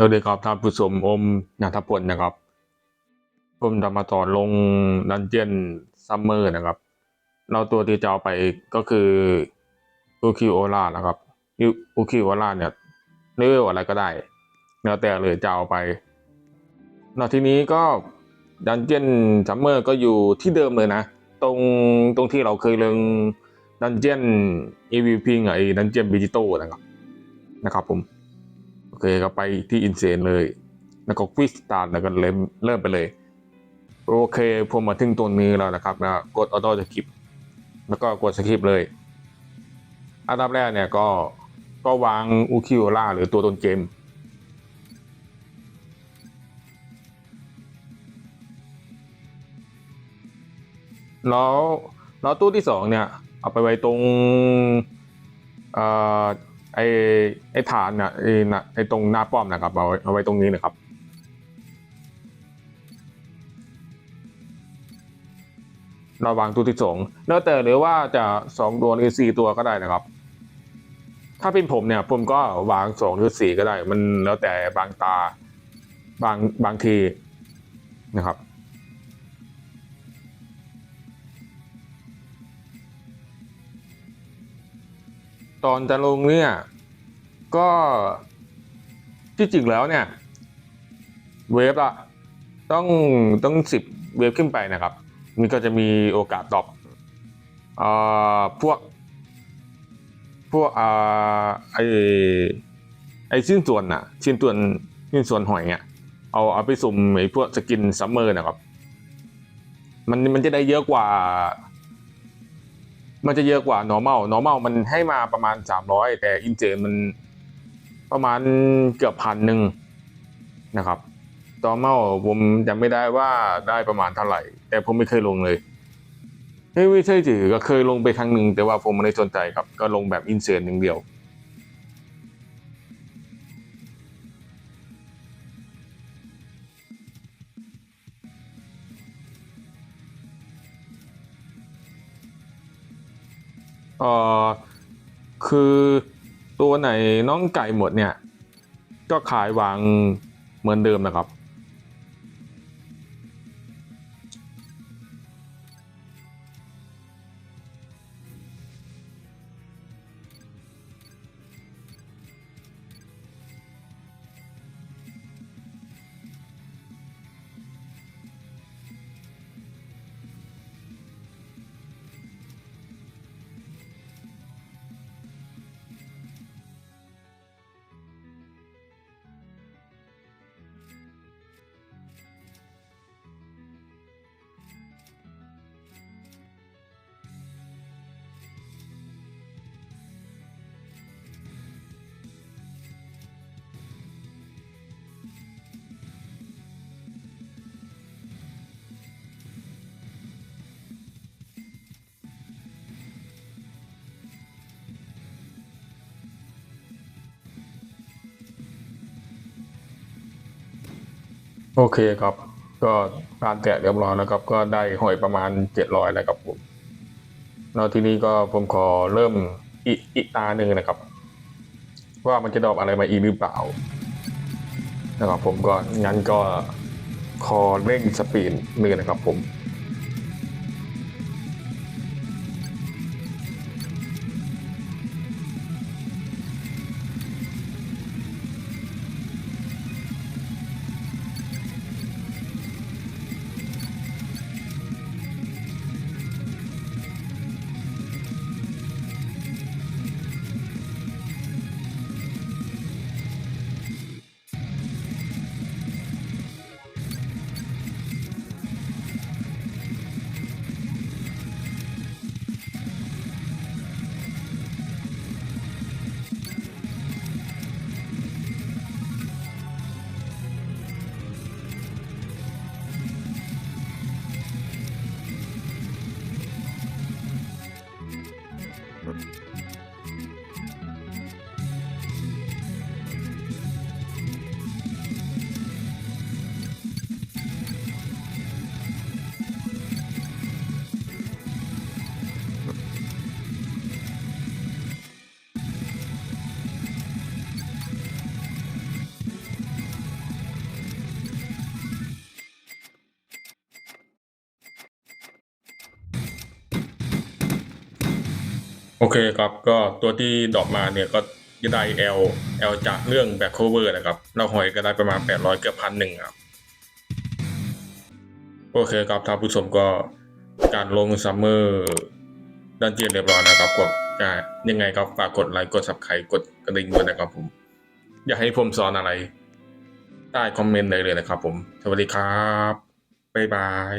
เราเดียวกับท่านผู้ชมอมนาทพลนะครับผมจะมาต่อลงดันเจียนซัมเมอร์นะครับ เราตัวที่จะเอาไปก็คืออูคิโอลานะครับอูคิโอลาเนี่ยเลเวลอะไรก็ได้แล้วแต่เลยจะเอาไปนอกทีนี้ก็ดันเจียนซัมเมอร์ก็อยู่ที่เดิมเลยนะ ตรงตรงที่เราเคยเลงดันเจียน EVP กับไอ้ดันเจียนบิจิโตนะครับนะครับผม เคก็ไปที่อินเซนเลย แล้วก็ควิสตาร์แล้วก็เริ่มเริ่มไปเลย โอเคผมมาถึงตรงนี้แล้วนะครับนะกดออโต้สคริปแล้วก็กดสคริปเลย อันดับแรกเนี่ยก็ก็วางอูคิโอล่าหรือตัวต้นเกมแล้วแล้วตู้ที่สองเนี่ย เอาไปไว้ตรง เอ่อ ไอไอฐานน่ะไอน่ะไอตรงหน้าป้อมนะครับเอาไว้เอาไว้ตรงนี้นะครับเราวางตัวที่สองแล้วแต่หรือว่าจะสองตัวหรือสี่ตัวก็ได้นะครับ ถ้าเป็นผมเนี่ยผมก็วางสองหรือสี่ก็ได้ มันแล้วแต่บางตาบางบางทีนะครับ ตอนจะลงเนี่ย ก็ที่จริงแล้วเนี่ย เวฟอะต้องต้องสิบเวฟขึ้นไปนะครับมันก็จะมีโอกาสตอบเอ่อพวก พวกอไอไอชิ้นส่วนน่ะชิ้นส่วนชิ้นส่วนหอยเนี่ยเอาเอาไปสุ่มไอพวกสกินซัมเมอร์นะครับ มันมันจะได้เยอะกว่า มันจะเยอะกว่า normal normal มันให้มาประมาณ 300 แต่อินเจมันประมาณเกือบพันหนึ่งนะครับ normal ผมจำไม่ได้ว่าได้ประมาณเท่าไหร่ แต่ผมไม่เคยลงเลยเฮ้ยไม่ใช่จือก็เคยลงไปครั้งหนึ่งแต่ว่าผมไม่ได้สนใจครับ ก็ลงแบบอินเสิร์ตอย่งเดียว เอ่อคือตัวไหนน้องไก่หมดเนี่ยก็ขายวางเหมือนเดิมนะครับ โอเคครับ ก็การแกะเรียบร้อยนะครับ ก็ได้หอยประมาณเจ็ดร้อยนะครับผมแล้วทีนี้ก็ผมขอเริ่มอีกอีกตาหนึ่งนะครับ ว่ามันจะดอกอะไรมาอีกหรือเปล่านะครับผมก็งั้นก็ขอเร่งสปีดมือนะครับผม โอเคครับก็ตัวที่ดอปมาเนี่ยก็จะได้แอลแอลจากเรื่องแบ็คโคเวอร์นะครับเราหอยก็ได้ประมาณ 800 เกือบพันหนึ่งครับ โอเคครับท่านผู้ชมก็การลงซัมเมอร์ดันเจียนเรียบร้อยนะครับกดยังไงครับฝากกดไลค์กดสับไข่กดกระดิ่งด้วยนะครับผม อยากให้ผมสอนอะไรใต้คอมเมนต์เลยเลยนะครับผม สวัสดีครับ บ๊ายบาย